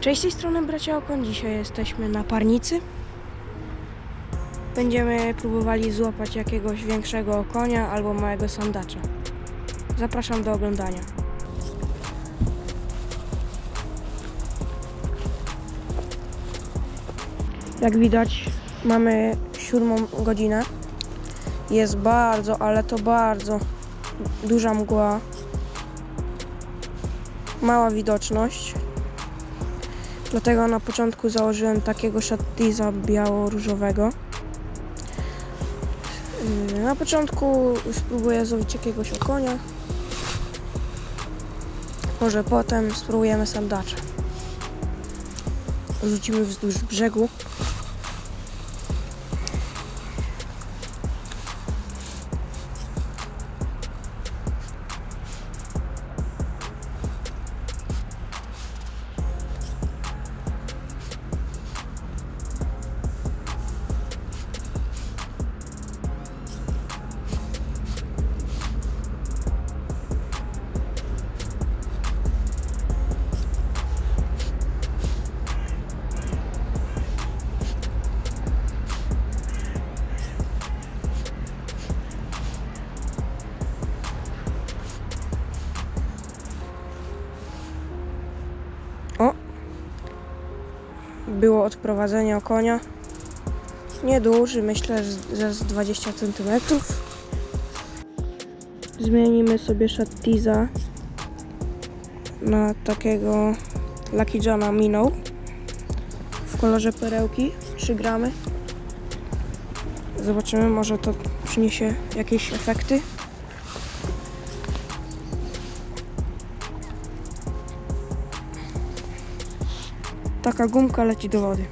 Cześć, z tej strony Bracia Okon. Dzisiaj jesteśmy na Parnicy. Będziemy próbowali złapać jakiegoś większego konia albo małego sandacza. Zapraszam do oglądania. Jak widać, mamy siódmą godzinę. Jest bardzo, ale to bardzo duża mgła. Mała widoczność. Dlatego na początku założyłem takiego szattiza biało-różowego. Yy, Na początku spróbuję złowić jakiegoś okonia. Może potem spróbujemy sandacza. Rzucimy wzdłuż brzegu. Było odprowadzenie konia. Nieduży, myślę, że- z 20 cm. Zmienimy sobie Shattiza na takiego Lucky Johna Minnow w kolorze perełki 3 gramy. Zobaczymy, może to przyniesie jakieś efekty. Taka gumka leci do wody.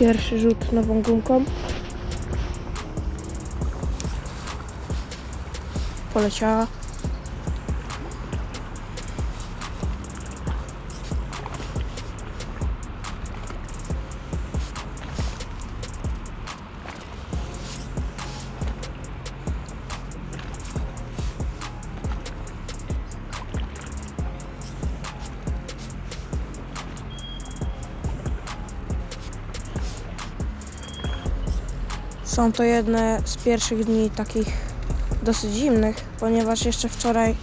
Pierwszy rzut nową gumką. Poleciała. Są to jedne z pierwszych dni takich dosyć zimnych, ponieważ jeszcze wczoraj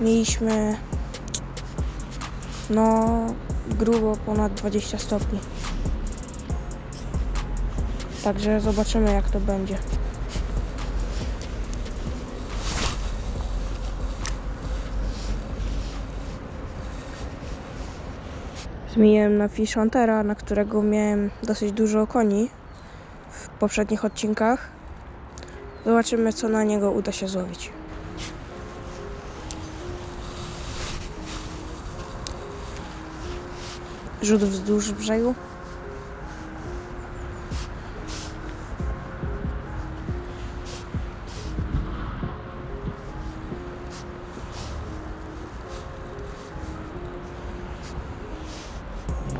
mieliśmy no grubo ponad 20 stopni. Także zobaczymy jak to będzie. Zmieniłem na Fish Huntera, na którego miałem dosyć dużo koni poprzednich odcinkach. Zobaczymy, co na niego uda się złowić. Rzut wzdłuż brzegu.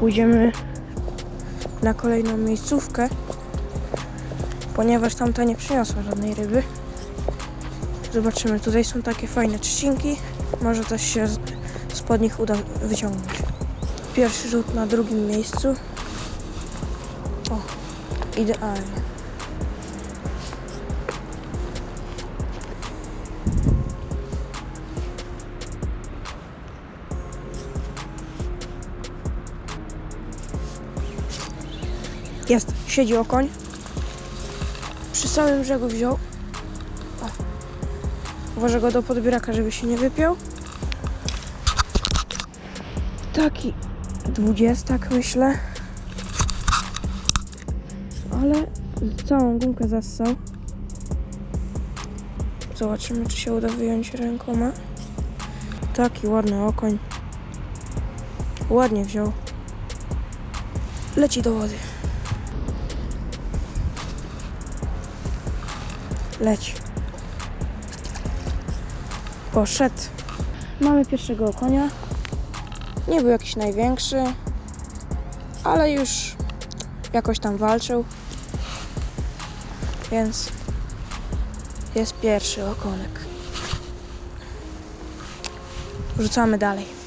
Pójdziemy na kolejną miejscówkę ponieważ tamta nie przyniosła żadnej ryby. Zobaczymy, tutaj są takie fajne trzcinki. Może coś się spod nich uda wyciągnąć. Pierwszy rzut na drugim miejscu. O, idealnie. Jest, siedzi okoń przy samym brzegu wziął. O. Uważa go do podbieraka, żeby się nie wypiął. Taki dwudziestak myślę. Ale całą gumkę zassał. Zobaczymy, czy się uda wyjąć rękoma. Taki ładny okoń. Ładnie wziął. Leci do wody. Leć. Poszedł. Mamy pierwszego konia. Nie był jakiś największy, ale już jakoś tam walczył. Więc jest pierwszy okonek. Rzucamy dalej.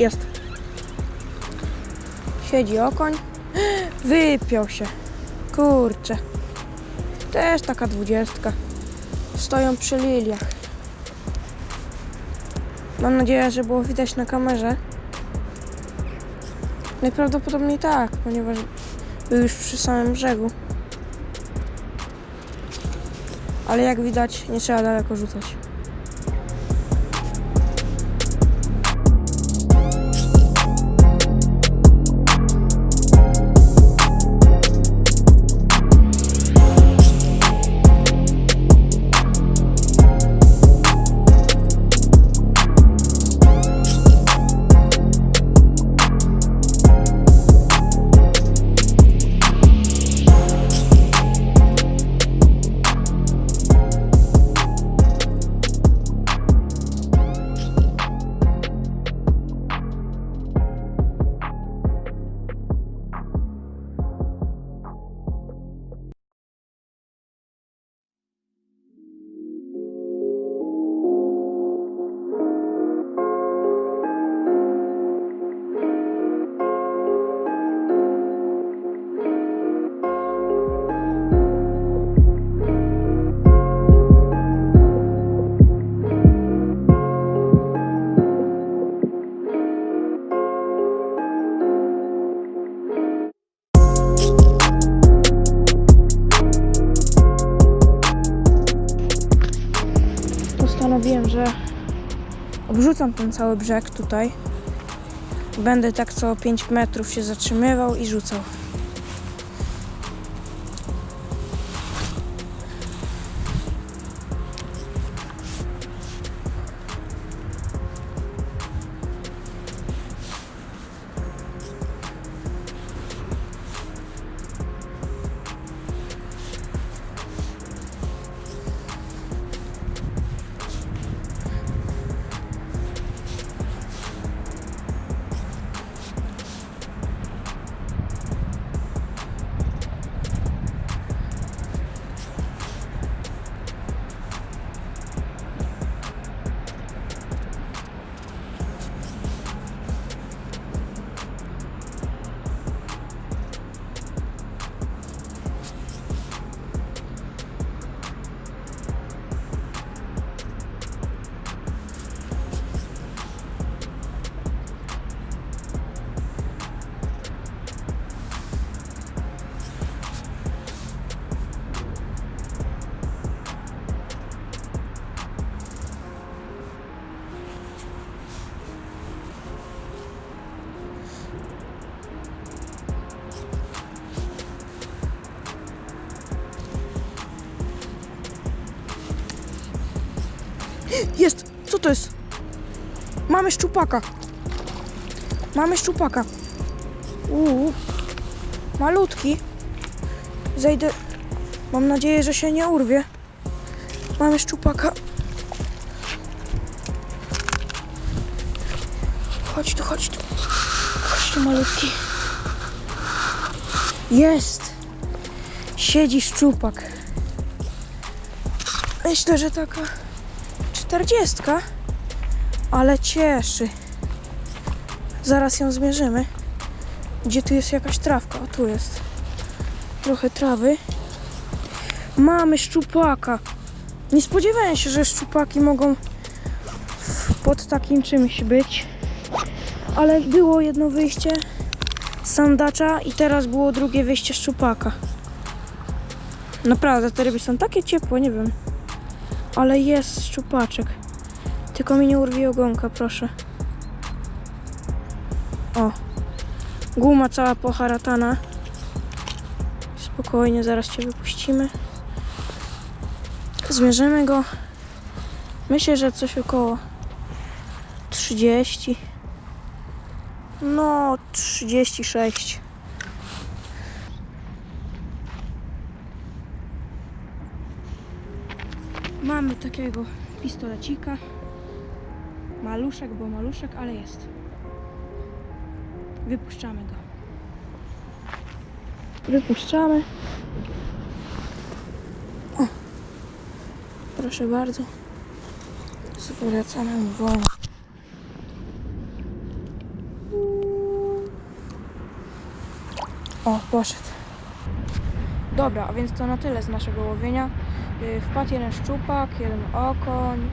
Jest. Siedzi okoń. Wypiął się. Kurczę. Też taka dwudziestka. Stoją przy liliach. Mam nadzieję, że było widać na kamerze. Najprawdopodobniej tak, ponieważ był już przy samym brzegu. Ale jak widać, nie trzeba daleko rzucać. Postanowiłem, że obrzucam ten cały brzeg tutaj. Będę tak co 5 metrów się zatrzymywał i rzucał. Jest! Co to jest? Mamy szczupaka. Mamy szczupaka. Uuu. Malutki. Zejdę. Mam nadzieję, że się nie urwie. Mamy szczupaka. Chodź tu, chodź tu. Chodź tu, malutki. Jest! Siedzi szczupak. Myślę, że taka czterdziestka, ale cieszy. Zaraz ją zmierzymy. Gdzie tu jest jakaś trawka? O, tu jest. Trochę trawy. Mamy szczupaka. Nie spodziewałem się, że szczupaki mogą pod takim czymś być. Ale było jedno wyjście sandacza i teraz było drugie wyjście szczupaka. Naprawdę, te ryby są takie ciepłe, nie wiem. Ale jest szczupaczek. Tylko mi nie urwie ogonka, proszę. O. Guma cała poharatana. Spokojnie, zaraz cię wypuścimy. Zmierzymy go. Myślę, że coś około 30. No, 36. takiego pistolecika. Maluszek, bo maluszek, ale jest. Wypuszczamy go. Wypuszczamy. O. Proszę bardzo. Zwracamy wolno. O, poszedł. Dobra, a więc to na tyle z naszego łowienia. Y, Wpadł jeden szczupak, jeden okoń.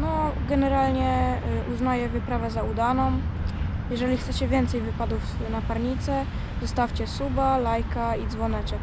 No, generalnie y, uznaję wyprawę za udaną. Jeżeli chcecie więcej wypadów na parnicę, zostawcie suba, lajka i dzwoneczek.